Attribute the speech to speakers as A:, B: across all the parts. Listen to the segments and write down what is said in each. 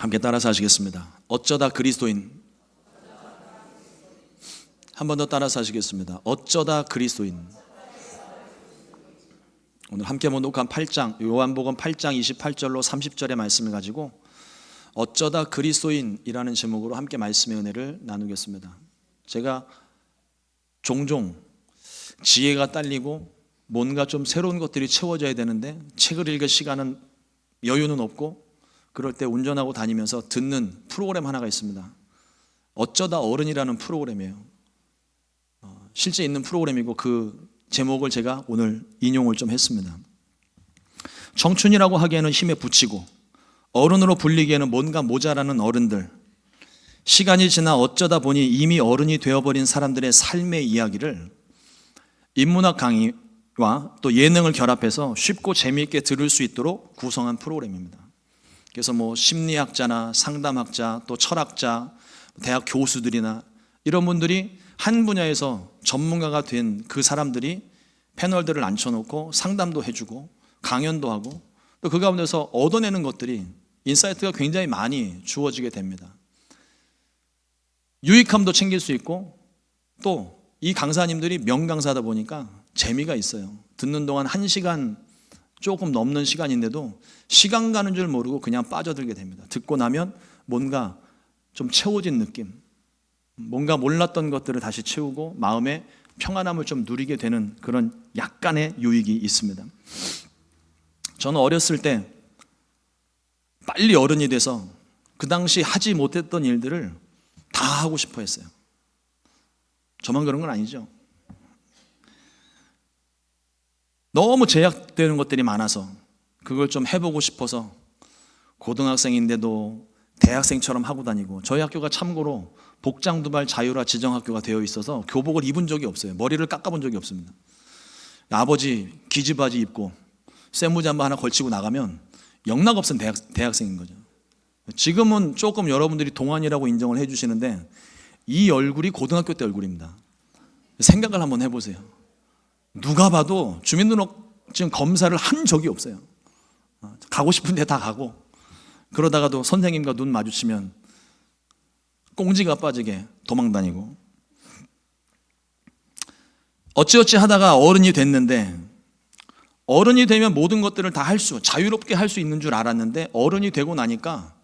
A: 함께 따라서 하시겠습니다. 어쩌다 그리스도인. 한 번 더 따라서 하시겠습니다. 어쩌다 그리스도인. 오늘 함께 목록한 8장 요한복음 8장 28절로 30절의 말씀을 가지고 어쩌다 그리스도인이라는 제목으로 함께 말씀의 은혜를 나누겠습니다. 제가 종종 지혜가 딸리고 뭔가 좀 새로운 것들이 채워져야 되는데 책을 읽을 시간은 여유는 없고 그럴 때 운전하고 다니면서 듣는 프로그램 하나가 있습니다. 어쩌다 어른이라는 프로그램이에요. 어, 실제 있는 프로그램이고 그 제목을 제가 오늘 인용을 좀 했습니다. 청춘이라고 하기에는 힘에 부치고 어른으로 불리기에는 뭔가 모자라는 어른들. 시간이 지나 어쩌다 보니 이미 어른이 되어버린 사람들의 삶의 이야기를 인문학 강의와 또 예능을 결합해서 쉽고 재미있게 들을 수 있도록 구성한 프로그램입니다. 그래서 뭐 심리학자나 상담학자 또 철학자 대학 교수들이나 이런 분들이 한 분야에서 전문가가 된 그 사람들이 패널들을 앉혀놓고 상담도 해주고 강연도 하고 또 그 가운데서 얻어내는 것들이 인사이트가 굉장히 많이 주어지게 됩니다. 유익함도 챙길 수 있고 또 이 강사님들이 명강사다 보니까 재미가 있어요. 듣는 동안 한 시간 조금 넘는 시간인데도 시간 가는 줄 모르고 그냥 빠져들게 됩니다. 듣고 나면 뭔가 좀 채워진 느낌, 뭔가 몰랐던 것들을 다시 채우고 마음에 평안함을 좀 누리게 되는 그런 약간의 유익이 있습니다. 저는 어렸을 때 빨리 어른이 돼서 그 당시 하지 못했던 일들을 다 하고 싶어 했어요. 저만 그런 건 아니죠. 너무 제약되는 것들이 많아서 그걸 좀 해보고 싶어서 고등학생인데도 대학생처럼 하고 다니고 저희 학교가 참고로 복장 두발 자유라 지정학교가 되어 있어서 교복을 입은 적이 없어요. 머리를 깎아본 적이 없습니다. 아버지 기지바지 입고 쇠무잠바 하나 걸치고 나가면 영락 없은 대학, 대학생인 거죠. 지금은 조금 여러분들이 동안이라고 인정을 해주시는데 이 얼굴이 고등학교 때 얼굴입니다. 생각을 한번 해보세요. 누가 봐도 주민등록증 검사를 한 적이 없어요. 어, 가고 싶은데 다 가고 그러다가도 선생님과 눈 마주치면 꽁지가 빠지게 도망다니고 어찌어찌 하다가 어른이 됐는데 어른이 되면 모든 것들을 다 할 수, 자유롭게 할 수 있는 줄 알았는데 어른이 되고 나니까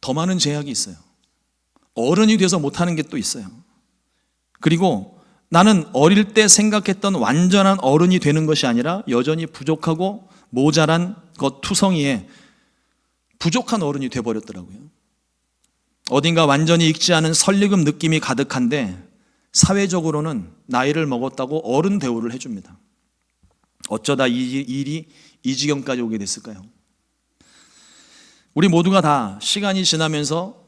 A: 더 많은 제약이 있어요. 어른이 돼서 못하는 게 또 있어요. 그리고 나는 어릴 때 생각했던 완전한 어른이 되는 것이 아니라 여전히 부족하고 모자란 것 투성이에 부족한 어른이 돼버렸더라고요. 어딘가 완전히 익지 않은 설리금 느낌이 가득한데 사회적으로는 나이를 먹었다고 어른 대우를 해줍니다. 어쩌다 이 일이 이 지경까지 오게 됐을까요? 우리 모두가 다 시간이 지나면서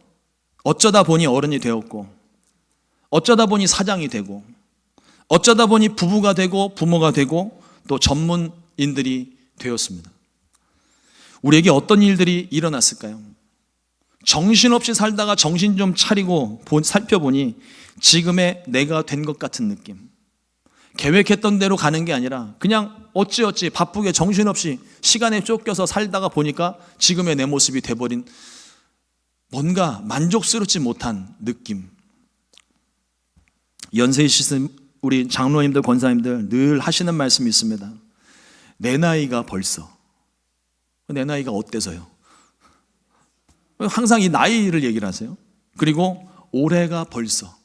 A: 어쩌다 보니 어른이 되었고, 어쩌다 보니 사장이 되고, 어쩌다 보니 부부가 되고, 부모가 되고, 또 전문인들이 되었습니다. 우리에게 어떤 일들이 일어났을까요? 정신없이 살다가 정신 좀 차리고 살펴보니 지금의 내가 된 것 같은 느낌. 계획했던 대로 가는 게 아니라 그냥 어찌어찌 바쁘게 정신없이 시간에 쫓겨서 살다가 보니까 지금의 내 모습이 돼버린 뭔가 만족스럽지 못한 느낌. 연세 우리 장로님들, 권사님들 늘 하시는 말씀이 있습니다. 내 나이가 벌써. 내 나이가 어때서요? 항상 이 나이를 얘기를 하세요. 그리고 올해가 벌써.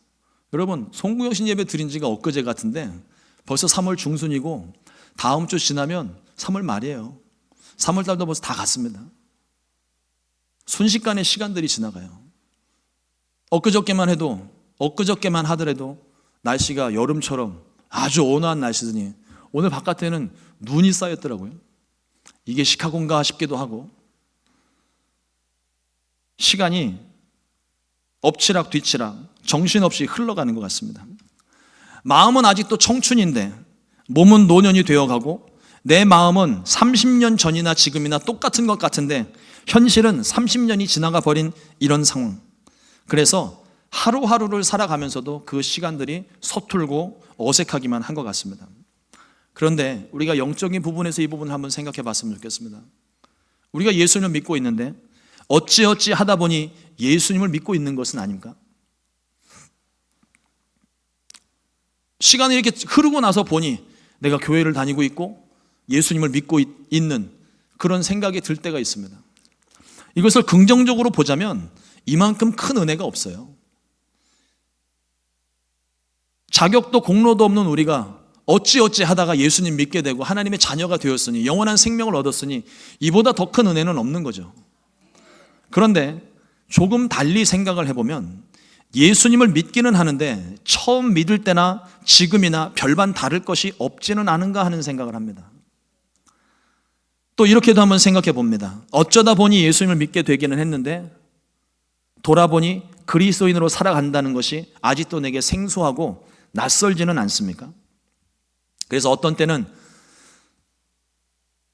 A: 여러분, 송구영신 예배 드린 지가 엊그제 같은데 벌써 3월 중순이고 다음 주 지나면 3월 말이에요. 3월 달도 벌써 다 갔습니다. 순식간에 시간들이 지나가요. 엊그저께만 해도 엊그저께만 하더라도 날씨가 여름처럼 아주 온화한 날씨더니 오늘 바깥에는 눈이 쌓였더라고요. 이게 시카고인가 싶기도 하고 시간이 엎치락 뒤치락 정신없이 흘러가는 것 같습니다. 마음은 아직도 청춘인데 몸은 노년이 되어가고 내 마음은 30년 전이나 지금이나 똑같은 것 같은데 현실은 30년이 지나가 버린 이런 상황. 그래서 하루하루를 살아가면서도 그 시간들이 서툴고 어색하기만 한 것 같습니다. 그런데 우리가 영적인 부분에서 이 부분을 한번 생각해 봤으면 좋겠습니다. 우리가 예수를 믿고 있는데 어찌어찌 하다 보니 예수님을 믿고 있는 것은 아닙니까? 시간이 이렇게 흐르고 나서 보니 내가 교회를 다니고 있고 예수님을 믿고 있- 있는 그런 생각이 들 때가 있습니다. 이것을 긍정적으로 보자면 이만큼 큰 은혜가 없어요. 자격도 공로도 없는 우리가 어찌어찌 하다가 예수님 믿게 되고 하나님의 자녀가 되었으니 영원한 생명을 얻었으니 이보다 더 큰 은혜는 없는 거죠. 그런데 조금 달리 생각을 해보면 예수님을 믿기는 하는데 처음 믿을 때나 지금이나 별반 다를 것이 없지는 않은가 하는 생각을 합니다. 또 이렇게도 한번 생각해 봅니다. 어쩌다 보니 예수님을 믿게 되기는 했는데 돌아보니 그리스도인으로 살아간다는 것이 아직도 내게 생소하고 낯설지는 않습니까? 그래서 어떤 때는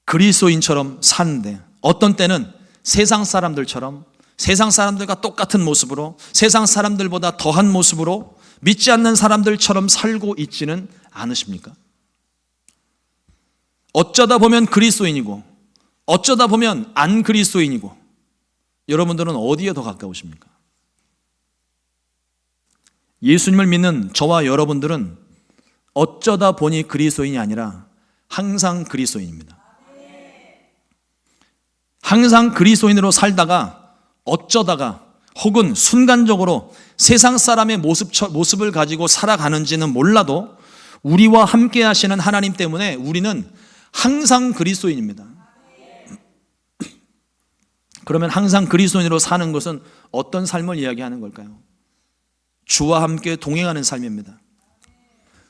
A: 그리스도인처럼 사는데 어떤 때는 세상 사람들처럼 세상 사람들과 똑같은 모습으로 세상 사람들보다 더한 모습으로 믿지 않는 사람들처럼 살고 있지는 않으십니까? 어쩌다 보면 그리스도인이고 어쩌다 보면 안 그리스도인이고 여러분들은 어디에 더 가까우십니까? 예수님을 믿는 저와 여러분들은 어쩌다 보니 그리스도인이 아니라 항상 그리스도인입니다. 항상 그리스도인으로 살다가 어쩌다가 혹은 순간적으로 세상 사람의 모습, 모습을 가지고 살아가는지는 몰라도 우리와 함께 하시는 하나님 때문에 우리는 항상 그리스도인입니다. 그러면 항상 그리스도인으로 사는 것은 어떤 삶을 이야기하는 걸까요? 주와 함께 동행하는 삶입니다.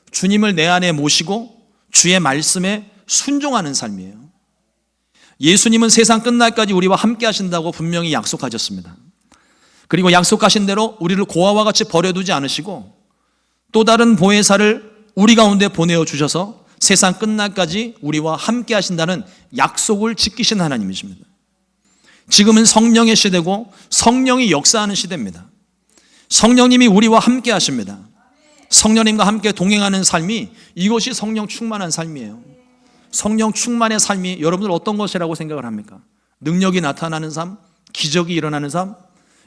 A: 주님을 내 안에 모시고 주의 말씀에 순종하는 삶이에요. 예수님은 세상 끝날까지 우리와 함께 하신다고 분명히 약속하셨습니다. 그리고 약속하신 대로 우리를 고아와 같이 버려두지 않으시고 또 다른 보혜사를 우리 가운데 보내어 주셔서 세상 끝날까지 우리와 함께 하신다는 약속을 지키신 하나님이십니다. 지금은 성령의 시대고 성령이 역사하는 시대입니다. 성령님이 우리와 함께 하십니다. 성령님과 함께 동행하는 삶이 이것이 성령 충만한 삶이에요. 성령 충만의 삶이 여러분들 어떤 것이라고 생각을 합니까? 능력이 나타나는 삶, 기적이 일어나는 삶.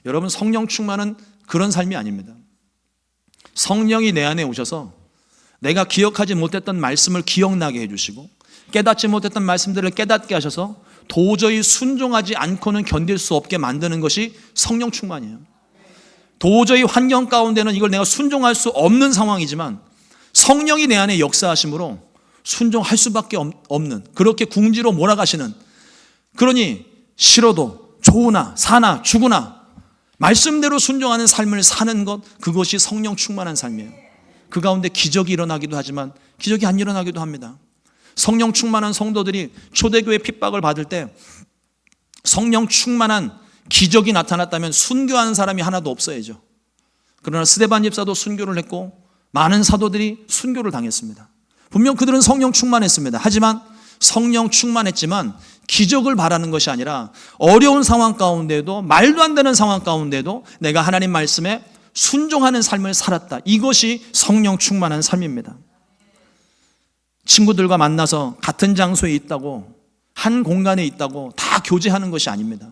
A: 여러분 성령 충만은 그런 삶이 아닙니다. 성령이 내 안에 오셔서 내가 기억하지 못했던 말씀을 기억나게 해주시고 깨닫지 못했던 말씀들을 깨닫게 하셔서 도저히 순종하지 않고는 견딜 수 없게 만드는 것이 성령 충만이에요. 도저히 환경 가운데는 이걸 내가 순종할 수 없는 상황이지만 성령이 내 안에 역사하심으로 순종할 수밖에 없는 그렇게 궁지로 몰아가시는 그러니 싫어도 좋으나 사나 죽으나 말씀대로 순종하는 삶을 사는 것 그것이 성령 충만한 삶이에요. 그 가운데 기적이 일어나기도 하지만 기적이 안 일어나기도 합니다. 성령 충만한 성도들이 초대교회 핍박을 받을 때 성령 충만한 기적이 나타났다면 순교하는 사람이 하나도 없어야죠. 그러나 스데반 집사도 순교를 했고 많은 사도들이 순교를 당했습니다. 분명 그들은 성령 충만했습니다. 하지만 성령 충만했지만 기적을 바라는 것이 아니라 어려운 상황 가운데도 말도 안 되는 상황 가운데도 내가 하나님 말씀에 순종하는 삶을 살았다. 이것이 성령 충만한 삶입니다. 친구들과 만나서 같은 장소에 있다고 한 공간에 있다고 다 교제하는 것이 아닙니다.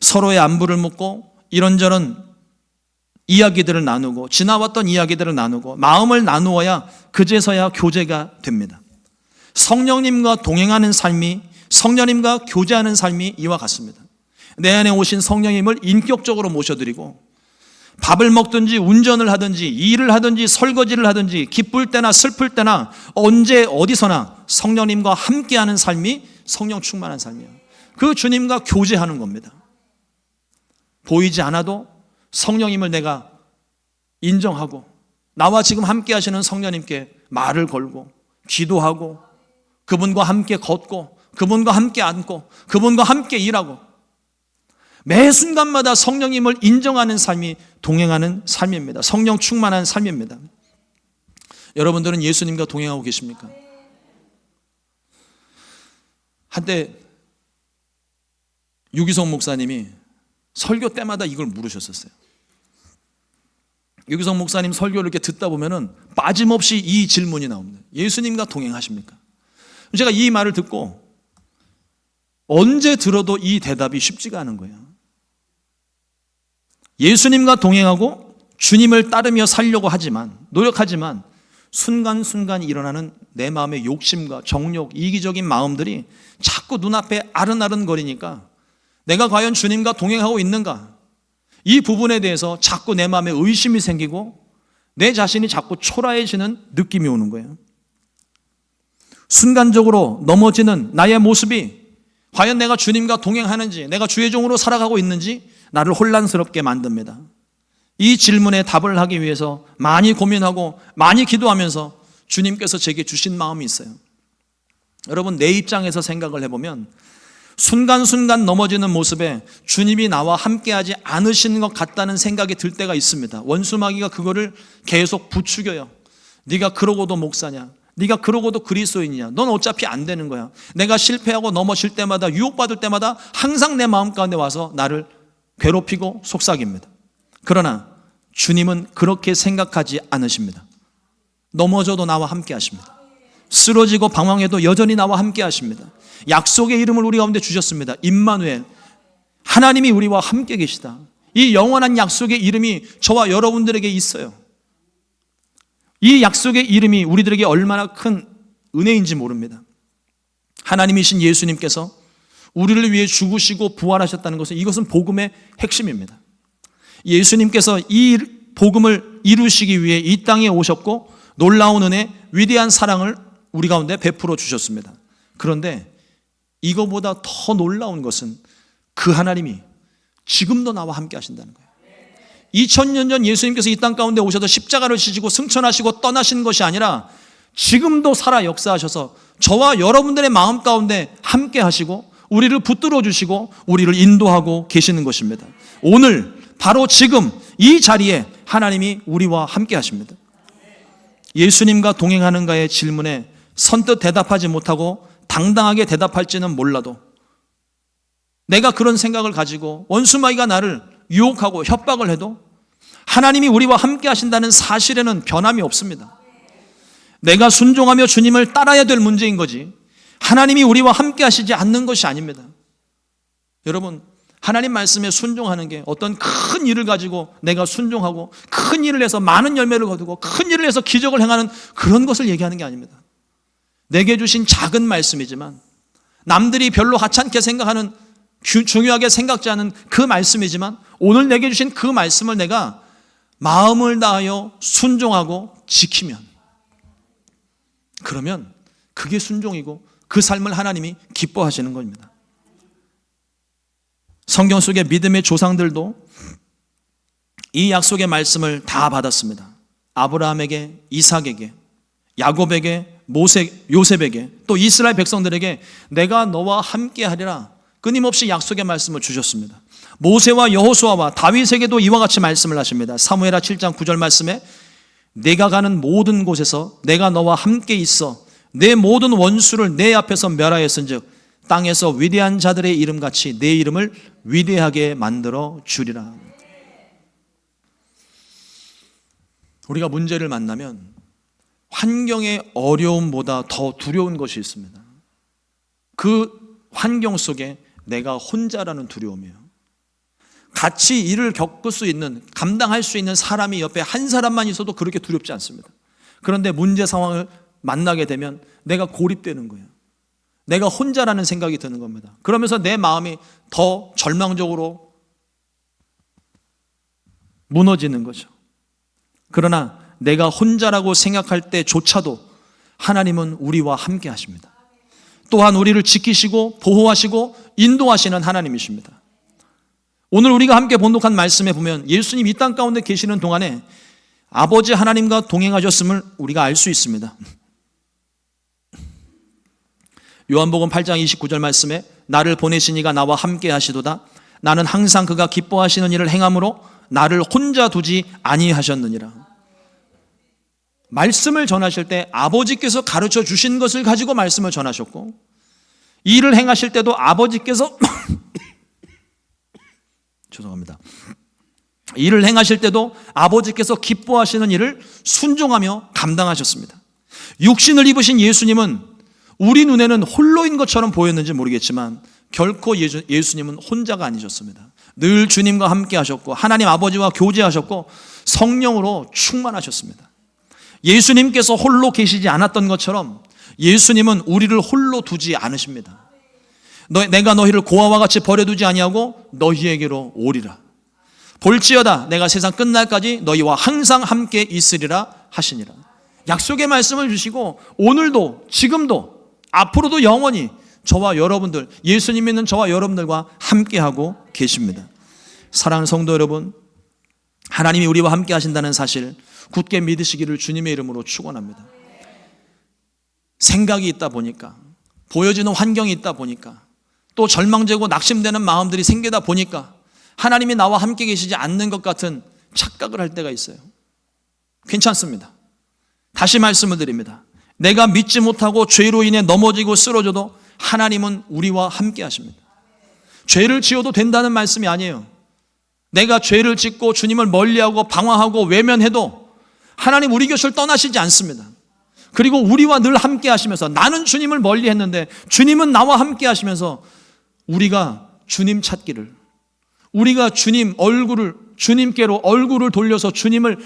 A: 서로의 안부를 묻고 이런저런 이야기들을 나누고 지나왔던 이야기들을 나누고 마음을 나누어야 그제서야 교제가 됩니다. 성령님과 동행하는 삶이 성령님과 교제하는 삶이 이와 같습니다. 내 안에 오신 성령님을 인격적으로 모셔드리고 밥을 먹든지 운전을 하든지 일을 하든지 설거지를 하든지 기쁠 때나 슬플 때나 언제 어디서나 성령님과 함께하는 삶이 성령 충만한 삶이에요. 그 주님과 교제하는 겁니다. 보이지 않아도 성령님을 내가 인정하고 나와 지금 함께 하시는 성령님께 말을 걸고 기도하고 그분과 함께 걷고 그분과 함께 앉고 그분과 함께 일하고 매 순간마다 성령님을 인정하는 삶이 동행하는 삶입니다. 성령 충만한 삶입니다. 여러분들은 예수님과 동행하고 계십니까? 한때 유기성 목사님이 설교 때마다 이걸 물으셨었어요. 유기성 목사님 설교를 이렇게 듣다 보면은 빠짐없이 이 질문이 나옵니다. 예수님과 동행하십니까? 제가 이 말을 듣고 언제 들어도 이 대답이 쉽지가 않은 거예요. 예수님과 동행하고 주님을 따르며 살려고 하지만 노력하지만 순간순간 일어나는 내 마음의 욕심과 정욕, 이기적인 마음들이 자꾸 눈앞에 아른아른거리니까 내가 과연 주님과 동행하고 있는가? 이 부분에 대해서 자꾸 내 마음에 의심이 생기고 내 자신이 자꾸 초라해지는 느낌이 오는 거예요. 순간적으로 넘어지는 나의 모습이 과연 내가 주님과 동행하는지, 내가 주의 종으로 살아가고 있는지 나를 혼란스럽게 만듭니다. 이 질문에 답을 하기 위해서 많이 고민하고 많이 기도하면서 주님께서 제게 주신 마음이 있어요. 여러분, 내 입장에서 생각을 해보면 순간순간 넘어지는 모습에 주님이 나와 함께하지 않으시는 것 같다는 생각이 들 때가 있습니다. 원수마귀가 그거를 계속 부추겨요. 네가 그러고도 목사냐? 네가 그러고도 그리스도인이냐? 넌 어차피 안 되는 거야. 내가 실패하고 넘어질 때마다 유혹받을 때마다 항상 내 마음 가운데 와서 나를 괴롭히고 속삭입니다. 그러나 주님은 그렇게 생각하지 않으십니다. 넘어져도 나와 함께 하십니다. 쓰러지고 방황해도 여전히 나와 함께 하십니다. 약속의 이름을 우리 가운데 주셨습니다. 임마누엘. 하나님이 우리와 함께 계시다. 이 영원한 약속의 이름이 저와 여러분들에게 있어요. 이 약속의 이름이 우리들에게 얼마나 큰 은혜인지 모릅니다. 하나님이신 예수님께서 우리를 위해 죽으시고 부활하셨다는 것은 이것은 복음의 핵심입니다. 예수님께서 이 복음을 이루시기 위해 이 땅에 오셨고 놀라운 은혜, 위대한 사랑을 우리 가운데 베풀어 주셨습니다. 그런데 이거보다 더 놀라운 것은 그 하나님이 지금도 나와 함께 하신다는 거예요. 2000년 전 예수님께서 이 땅 가운데 오셔서 십자가를 지시고 승천하시고 떠나신 것이 아니라 지금도 살아 역사하셔서 저와 여러분들의 마음 가운데 함께 하시고 우리를 붙들어 주시고 우리를 인도하고 계시는 것입니다. 오늘 바로 지금 이 자리에 하나님이 우리와 함께 하십니다. 예수님과 동행하는가의 질문에 선뜻 대답하지 못하고 당당하게 대답할지는 몰라도 내가 그런 생각을 가지고 원수마귀가 나를 유혹하고 협박을 해도 하나님이 우리와 함께 하신다는 사실에는 변함이 없습니다. 내가 순종하며 주님을 따라야 될 문제인 거지. 하나님이 우리와 함께 하시지 않는 것이 아닙니다. 여러분, 하나님 말씀에 순종하는 게 어떤 큰 일을 가지고 내가 순종하고 큰 일을 해서 많은 열매를 거두고 큰 일을 해서 기적을 행하는 그런 것을 얘기하는 게 아닙니다. 내게 주신 작은 말씀이지만 남들이 별로 하찮게 생각하는 중요하게 생각지 않은 그 말씀이지만 오늘 내게 주신 그 말씀을 내가 마음을 다하여 순종하고 지키면 그러면 그게 순종이고 그 삶을 하나님이 기뻐하시는 겁니다. 성경 속의 믿음의 조상들도 이 약속의 말씀을 다 받았습니다. 아브라함에게, 이삭에게, 야곱에게, 모세, 요셉에게, 또 이스라엘 백성들에게 내가 너와 함께 하리라 끊임없이 약속의 말씀을 주셨습니다. 모세와 여호수아와 다윗에게도 이와 같이 말씀을 하십니다. 사무엘하 7장 9절 말씀에 내가 가는 모든 곳에서 내가 너와 함께 있어 내 모든 원수를 내 앞에서 멸하였은즉 땅에서 위대한 자들의 이름 같이 내 이름을 위대하게 만들어 주리라. 우리가 문제를 만나면 환경의 어려움보다 더 두려운 것이 있습니다. 그 환경 속에 내가 혼자라는 두려움이에요. 같이 일을 겪을 수 있는, 감당할 수 있는 사람이 옆에 한 사람만 있어도 그렇게 두렵지 않습니다. 그런데 문제 상황을 만나게 되면 내가 고립되는 거예요. 내가 혼자라는 생각이 드는 겁니다. 그러면서 내 마음이 더 절망적으로 무너지는 거죠. 그러나 내가 혼자라고 생각할 때조차도 하나님은 우리와 함께 하십니다. 또한 우리를 지키시고 보호하시고 인도하시는 하나님이십니다. 오늘 우리가 함께 본독한 말씀에 보면 예수님 이 땅 가운데 계시는 동안에 아버지 하나님과 동행하셨음을 우리가 알 수 있습니다. 요한복음 8장 29절 말씀에 나를 보내시니가 나와 함께 하시도다. 나는 항상 그가 기뻐하시는 일을 행함으로 나를 혼자 두지 아니하셨느니라. 말씀을 전하실 때 아버지께서 가르쳐 주신 것을 가지고 말씀을 전하셨고 일을 행하실 때도 아버지께서 죄송합니다. 일을 행하실 때도 아버지께서 기뻐하시는 일을 순종하며 감당하셨습니다. 육신을 입으신 예수님은 우리 눈에는 홀로인 것처럼 보였는지 모르겠지만 결코 예수, 님은 혼자가 아니셨습니다. 늘 주님과 함께 하셨고 하나님 아버지와 교제하셨고 성령으로 충만하셨습니다. 예수님께서 홀로 계시지 않았던 것처럼 예수님은 우리를 홀로 두지 않으십니다. 너, 내가 너희를 고아와 같이 버려두지 아니하고 너희에게로 오리라. 볼지어다 내가 세상 끝날까지 너희와 항상 함께 있으리라 하시니라. 약속의 말씀을 주시고 오늘도 지금도 앞으로도 영원히 저와 여러분들 예수님 믿는 저와 여러분들과 함께하고 계십니다. 사랑하는 성도 여러분, 하나님이 우리와 함께 하신다는 사실 굳게 믿으시기를 주님의 이름으로 축원합니다. 생각이 있다 보니까 보여지는 환경이 있다 보니까 또 절망되고 낙심되는 마음들이 생기다 보니까 하나님이 나와 함께 계시지 않는 것 같은 착각을 할 때가 있어요. 괜찮습니다. 다시 말씀을 드립니다. 내가 믿지 못하고 죄로 인해 넘어지고 쓰러져도 하나님은 우리와 함께 하십니다. 죄를 지어도 된다는 말씀이 아니에요. 내가 죄를 짓고 주님을 멀리하고 방황하고 외면해도 하나님 우리 곁을 떠나시지 않습니다. 그리고 우리와 늘 함께 하시면서 나는 주님을 멀리 했는데 주님은 나와 함께 하시면서 우리가 주님 찾기를 우리가 주님 얼굴을 주님께로 얼굴을 돌려서 주님을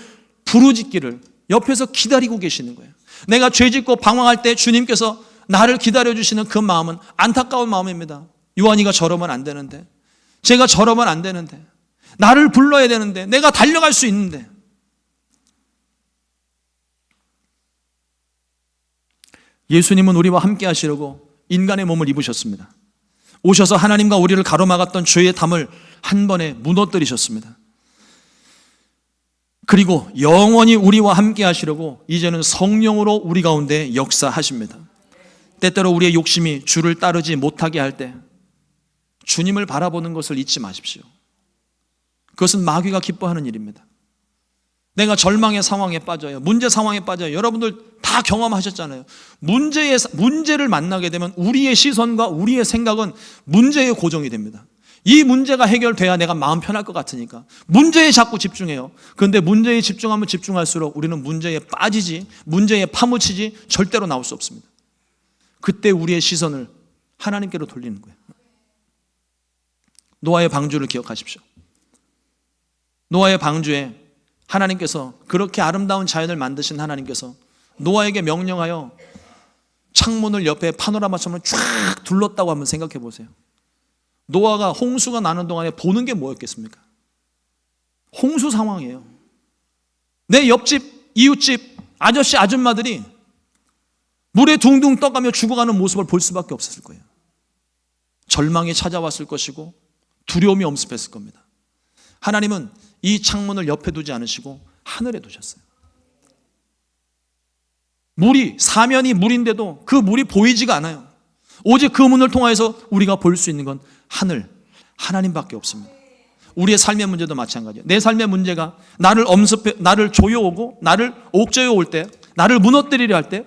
A: 부르짖기를 옆에서 기다리고 계시는 거예요. 내가 죄 짓고 방황할 때 주님께서 나를 기다려 주시는 그 마음은 안타까운 마음입니다. 요한이가 저러면 안 되는데 제가 저러면 안 되는데 나를 불러야 되는데 내가 달려갈 수 있는데 예수님은 우리와 함께 하시려고 인간의 몸을 입으셨습니다. 오셔서 하나님과 우리를 가로막았던 죄의 담을 한 번에 무너뜨리셨습니다. 그리고 영원히 우리와 함께 하시려고 이제는 성령으로 우리 가운데 역사하십니다. 때때로 우리의 욕심이 주를 따르지 못하게 할 때 주님을 바라보는 것을 잊지 마십시오. 그것은 마귀가 기뻐하는 일입니다. 내가 절망의 상황에 빠져요. 문제 상황에 빠져요. 여러분들 다 경험하셨잖아요. 문제의, 문제를 만나게 되면 우리의 시선과 우리의 생각은 문제에 고정이 됩니다. 이 문제가 해결돼야 내가 마음 편할 것 같으니까. 문제에 자꾸 집중해요. 그런데 문제에 집중하면 집중할수록 우리는 문제에 빠지지, 문제에 파묻히지 절대로 나올 수 없습니다. 그때 우리의 시선을 하나님께로 돌리는 거예요. 노아의 방주를 기억하십시오. 노아의 방주에 하나님께서 그렇게 아름다운 자연을 만드신 하나님께서 노아에게 명령하여 창문을 옆에 파노라마처럼 쫙 둘렀다고 한번 생각해 보세요. 노아가 홍수가 나는 동안에 보는 게 뭐였겠습니까? 홍수 상황이에요. 내 옆집, 이웃집, 아저씨, 아줌마들이 물에 둥둥 떠가며 죽어가는 모습을 볼 수밖에 없었을 거예요. 절망이 찾아왔을 것이고 두려움이 엄습했을 겁니다. 하나님은 이 창문을 옆에 두지 않으시고 하늘에 두셨어요. 물이 사면이 물인데도 그 물이 보이지가 않아요. 오직 그 문을 통해서 우리가 볼 수 있는 건 하늘, 하나님밖에 없습니다. 우리의 삶의 문제도 마찬가지예요. 내 삶의 문제가 나를 엄습해, 나를 조여오고, 나를 옥죄어 올 때, 나를 무너뜨리려 할 때,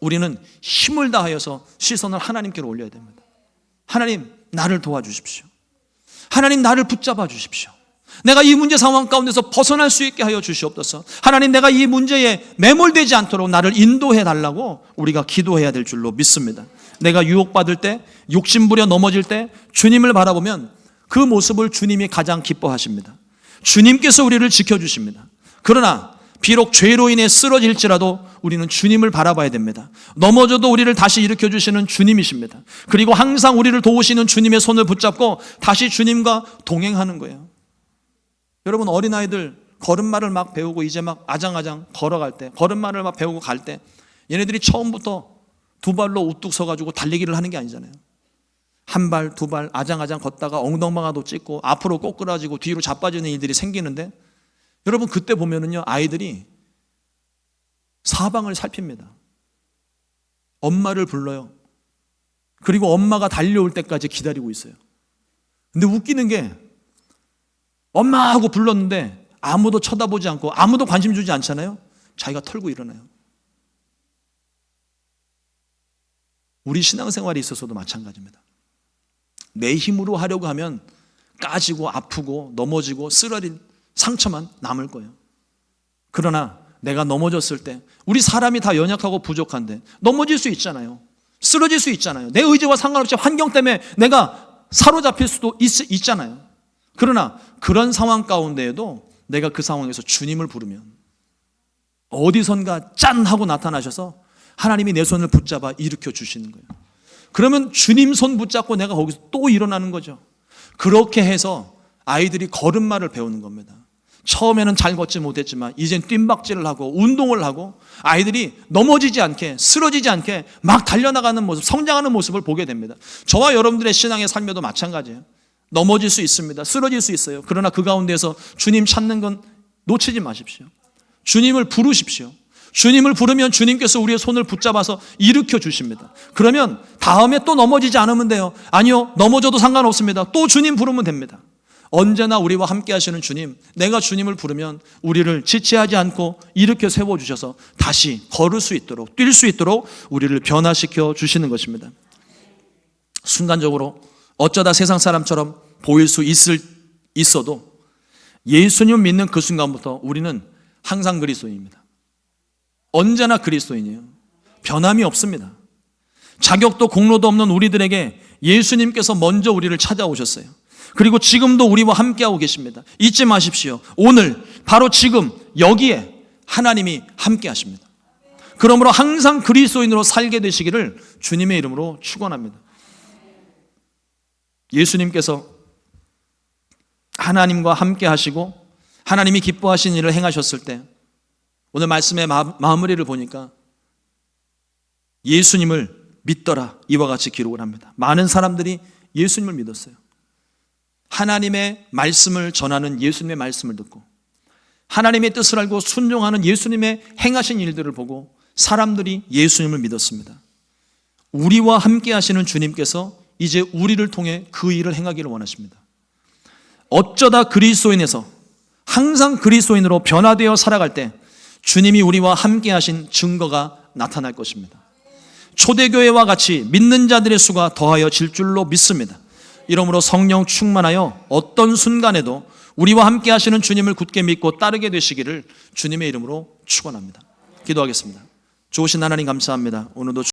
A: 우리는 힘을 다하여서 시선을 하나님께로 올려야 됩니다. 하나님, 나를 도와주십시오. 하나님, 나를 붙잡아 주십시오. 내가 이 문제 상황 가운데서 벗어날 수 있게 하여 주시옵소서. 하나님 내가 이 문제에 매몰되지 않도록 나를 인도해 달라고 우리가 기도해야 될 줄로 믿습니다. 내가 유혹받을 때, 욕심부려 넘어질 때 주님을 바라보면 그 모습을 주님이 가장 기뻐하십니다. 주님께서 우리를 지켜주십니다. 그러나 비록 죄로 인해 쓰러질지라도 우리는 주님을 바라봐야 됩니다. 넘어져도 우리를 다시 일으켜 주시는 주님이십니다. 그리고 항상 우리를 도우시는 주님의 손을 붙잡고 다시 주님과 동행하는 거예요. 여러분 어린아이들 걸음마를 막 배우고 이제 막 아장아장 걸어갈 때 걸음마를 막 배우고 갈 때 얘네들이 처음부터 두 발로 우뚝 서가지고 달리기를 하는 게 아니잖아요. 한 발, 두 발 아장아장 걷다가 엉덩방아도 찍고 앞으로 꼬꾸라지고 뒤로 자빠지는 일들이 생기는데 여러분 그때 보면은요 아이들이 사방을 살핍니다. 엄마를 불러요. 그리고 엄마가 달려올 때까지 기다리고 있어요. 근데 웃기는 게 엄마 하고 불렀는데 아무도 쳐다보지 않고 아무도 관심 주지 않잖아요. 자기가 털고 일어나요. 우리 신앙생활에 있어서도 마찬가지입니다. 내 힘으로 하려고 하면 까지고 아프고 넘어지고 쓰러진 상처만 남을 거예요. 그러나 내가 넘어졌을 때 우리 사람이 다 연약하고 부족한데 넘어질 수 있잖아요. 쓰러질 수 있잖아요. 내 의지와 상관없이 환경 때문에 내가 사로잡힐 수도 있, 있잖아요. 그러나 그런 상황 가운데에도 내가 그 상황에서 주님을 부르면 어디선가 짠 하고 나타나셔서 하나님이 내 손을 붙잡아 일으켜 주시는 거예요. 그러면 주님 손 붙잡고 내가 거기서 또 일어나는 거죠. 그렇게 해서 아이들이 걸음마를 배우는 겁니다. 처음에는 잘 걷지 못했지만 이젠 뜀박질을 하고 운동을 하고 아이들이 넘어지지 않게 쓰러지지 않게 막 달려나가는 모습, 성장하는 모습을 보게 됩니다. 저와 여러분들의 신앙의 삶에도 마찬가지예요. 넘어질 수 있습니다. 쓰러질 수 있어요. 그러나 그 가운데서 주님 찾는 건 놓치지 마십시오. 주님을 부르십시오. 주님을 부르면 주님께서 우리의 손을 붙잡아서 일으켜 주십니다. 그러면 다음에 또 넘어지지 않으면 돼요. 아니요, 넘어져도 상관없습니다. 또 주님 부르면 됩니다. 언제나 우리와 함께 하시는 주님, 내가 주님을 부르면 우리를 지체하지 않고 일으켜 세워 주셔서 다시 걸을 수 있도록, 뛸 수 있도록 우리를 변화시켜 주시는 것입니다. 순간적으로 어쩌다 세상 사람처럼 보일 수 있을, 있어도 예수님 믿는 그 순간부터 우리는 항상 그리스도인입니다. 언제나 그리스도인이에요. 변함이 없습니다. 자격도 공로도 없는 우리들에게 예수님께서 먼저 우리를 찾아오셨어요. 그리고 지금도 우리와 함께하고 계십니다. 잊지 마십시오. 오늘, 바로 지금, 여기에 하나님이 함께 하십니다. 그러므로 항상 그리스도인으로 살게 되시기를 주님의 이름으로 축원합니다. 예수님께서 하나님과 함께 하시고 하나님이 기뻐하신 일을 행하셨을 때 오늘 말씀의 마, 마무리를 보니까 예수님을 믿더라 이와 같이 기록을 합니다. 많은 사람들이 예수님을 믿었어요. 하나님의 말씀을 전하는 예수님의 말씀을 듣고 하나님의 뜻을 알고 순종하는 예수님의 행하신 일들을 보고 사람들이 예수님을 믿었습니다. 우리와 함께 하시는 주님께서 이제 우리를 통해 그 일을 행하기를 원하십니다. 어쩌다 그리스도인에서 항상 그리스도인으로 변화되어 살아갈 때 주님이 우리와 함께 하신 증거가 나타날 것입니다. 초대교회와 같이 믿는 자들의 수가 더하여 질 줄로 믿습니다. 이러므로 성령 충만하여 어떤 순간에도 우리와 함께 하시는 주님을 굳게 믿고 따르게 되시기를 주님의 이름으로 축원합니다. 기도하겠습니다. 좋으신 하나님 감사합니다. 오늘도